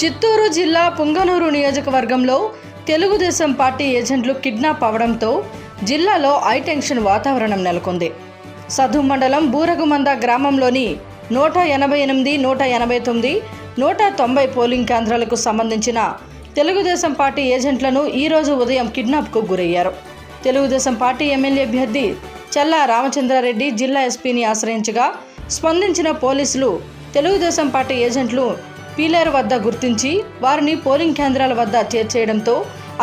చిత్తూరు జిల్లా పుంగనూరు నియోజకవర్గంలో తెలుగుదేశం పార్టీ ఏజెంట్లు కిడ్నాప్ అవడంతో జిల్లాలో ఐటెన్షన్ వాతావరణం నెలకొంది. సధు మండలం బూరగుమంద గ్రామంలోని నూట ఎనభై ఎనిమిది నూట ఎనభై తొమ్మిది నూట తొంభై పోలింగ్ కేంద్రాలకు సంబంధించిన తెలుగుదేశం పార్టీ ఏజెంట్లను ఈరోజు ఉదయం కిడ్నాప్కు గురయ్యారు. తెలుగుదేశం పార్టీ ఎమ్మెల్యే అభ్యర్థి చల్లా రామచంద్రారెడ్డి జిల్లా ఎస్పీని ఆశ్రయించగా స్పందించిన పోలీసులు తెలుగుదేశం పార్టీ ఏజెంట్లు పీలేరు వద్ద గుర్తించి వారిని పోలింగ్ కేంద్రాల వద్ద చేర్చేయడంతో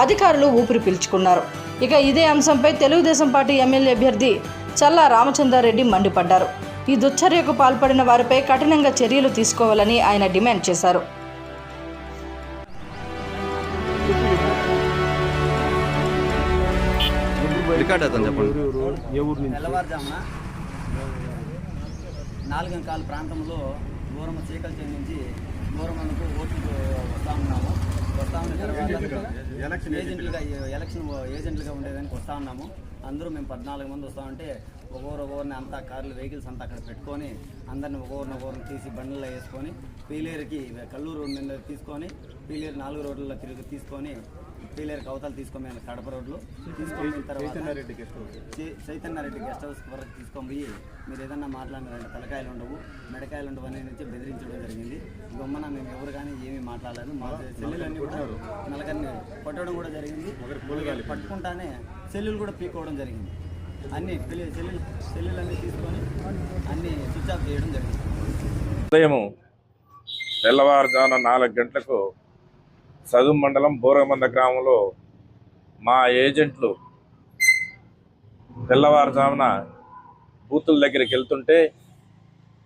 అధికారులు ఊపిరి పీల్చుకున్నారు. ఇక ఇదే అంశంపై తెలుగుదేశం పార్టీ ఎమ్మెల్యే అభ్యర్థి చల్లా రామచంద్రారెడ్డి మండిపడ్డారు. ఈ దుశ్చర్యకు పాల్పడిన వారిపై కఠినంగా చర్యలు తీసుకోవాలని ఆయన డిమాండ్ చేశారు. రికార్డ్ అవుతుంది చెప్పండి ఏ ఊరు నుంచి? తెల్లవారుజామున నాలుగు కాల ప్రాంతంలో దూరం చీకలు నుంచి దూరం మనకు ఓట్లు వస్తా ఉన్నాము వస్తా ఉన్న తర్వాత ఏజెంట్లుగా ఎలక్షన్ ఏజెంట్లుగా ఉండేదానికి వస్తా ఉన్నాము. అందరూ మేము పద్నాలుగు మంది వస్తామంటే ఒక్కొక్కరు ఒక్కొక్కరిని అంతా కార్లు వెహికల్స్ అంతా అక్కడ పెట్టుకొని అందరిని ఒక్కొక్కరిని ఒక్కొక్కరిని తీసి బండ్లలో వేసుకొని పీలేరుకి కల్లూరు మీద తీసుకొని పీలేరు నాలుగు రోడ్లలో తిరిగి తీసుకొని పీలేరుకి అవతల తీసుకొని మేము కడప రోడ్లు తీసుకొని తర్వాత చైతన్యారెడ్డి గెస్ట్ హౌస్ వరకు తీసుకొని పోయి మీరు ఏదన్నా మాట్లాడినారంటే తలకాయలు ఉండవు మెడకాయలు ఉండవు అని నుంచి బెదిరించడం జరిగింది. గమ్మన మేము ఎవరు కానీ ఏమీ మాట్లాడలేదు. మా సెల్లులన్నీ కూడా నలకన్ని కొట్టడం కూడా జరిగింది. పట్టుకుంటానే సెల్లులు కూడా పీక్కోవడం జరిగింది. అన్ని సెల్లు సెల్లు సెల్లులన్నీ తీసుకొని అన్ని స్విచ్ ఆఫ్ చేయడం జరిగింది. ఉదయం తెల్లవారుజామున నాలుగు గంటలకు సదుం మండలం బోరగమంద గ్రామంలో మా ఏజెంట్లు తెల్లవారుజామున బూతుల దగ్గరికి వెళ్తుంటే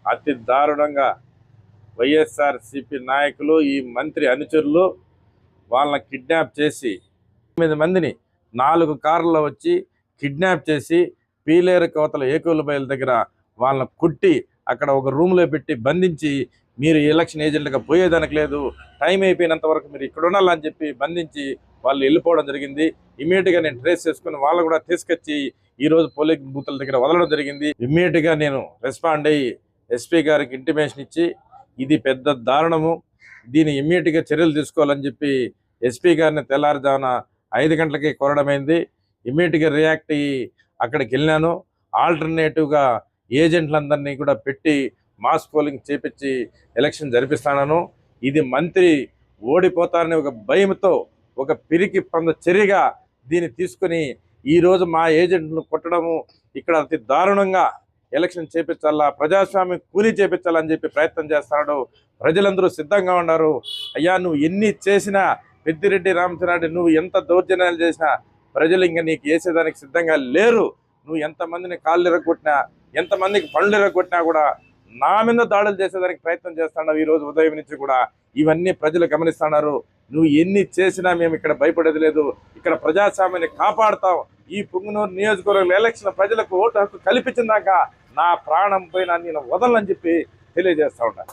అతి దారుణంగా వైఎస్ఆర్ సిపి నాయకులు ఈ మంత్రి అనుచరులు వాళ్ళని కిడ్నాప్ చేసి తొమ్మిది మందిని నాలుగు కార్లలో వచ్చి కిడ్నాప్ చేసి పీలేరు కోతల ఏకూల బయలు దగ్గర వాళ్ళని కుట్టి అక్కడ ఒక రూమ్లో పెట్టి బంధించి మీరు ఎలక్షన్ ఏజెంట్గా పోయేదానికి లేదు. టైం అయిపోయినంత వరకు మీరు ఇక్కడ ఉండాలని చెప్పి బంధించి వాళ్ళు వెళ్ళిపోవడం జరిగింది. ఇమీడియట్గా నేను ట్రేస్ చేసుకుని వాళ్ళు కూడా తీసుకొచ్చి ఈరోజు పోలింగ్ బూతుల దగ్గర వదలడం జరిగింది. ఇమ్మీడియట్గా నేను రెస్పాండ్ అయ్యి ఎస్పీ గారికి ఇంటిమేషన్ ఇచ్చి ఇది పెద్ద దారుణము. దీన్ని ఇమ్మీడియట్గా చర్యలు తీసుకోవాలని చెప్పి ఎస్పీ గారిని తెల్లారుజామున ఐదు గంటలకి కోరడమైంది ఇమ్మీడియట్గా రియాక్ట్ అయ్యి అక్కడికి వెళ్ళాను. ఆల్టర్నేటివ్గా ఏజెంట్లందరినీ కూడా పెట్టి మాస్ పోలింగ్ చేపించి ఎలక్షన్ జరిపిస్తానను. ఇది మంత్రి ఓడిపోతారనే ఒక భయంతో ఒక పిరికి పంద చర్యగా దీన్ని తీసుకుని ఈరోజు మా ఏజెంట్ను కొట్టడము ఇక్కడ అతి దారుణంగా ఎలక్షన్ చేపించాలా ప్రజాస్వామ్యం కూలీ చేపించాలని చెప్పి ప్రయత్నం చేస్తున్నాడు ప్రజలందరూ సిద్ధంగా ఉన్నారు. అయ్యా నువ్వు ఎన్ని చేసినా పెద్దిరెడ్డి రామచంద్రారెడ్డి నువ్వు ఎంత దౌర్జన్యాలు చేసినా ప్రజలు ఇంకా నీకు వేసేదానికి సిద్ధంగా లేరు. నువ్వు ఎంతమందిని కాళ్ళు ఎరగొట్టినా ఎంతమందికి పనులు ఎరగొట్టినా కూడా నా మీద దాడులు చేసేదానికి ప్రయత్నం చేస్తున్నావు. ఈ రోజు ఉదయం నుంచి కూడా ఇవన్నీ ప్రజలు గమనిస్తున్నారు. నువ్వు ఎన్ని చేసినా మేము ఇక్కడ భయపడేది లేదు. ఇక్కడ ప్రజాస్వామ్యాన్ని కాపాడుతాం. ఈ పుంగునూరు నియోజకవర్గం ఎలక్షన్ ప్రజలకు ఓటు హక్కు కల్పించిందాక నా ప్రాణం పోయినా నేను వదలని చెప్పి తెలియజేస్తా ఉన్నా.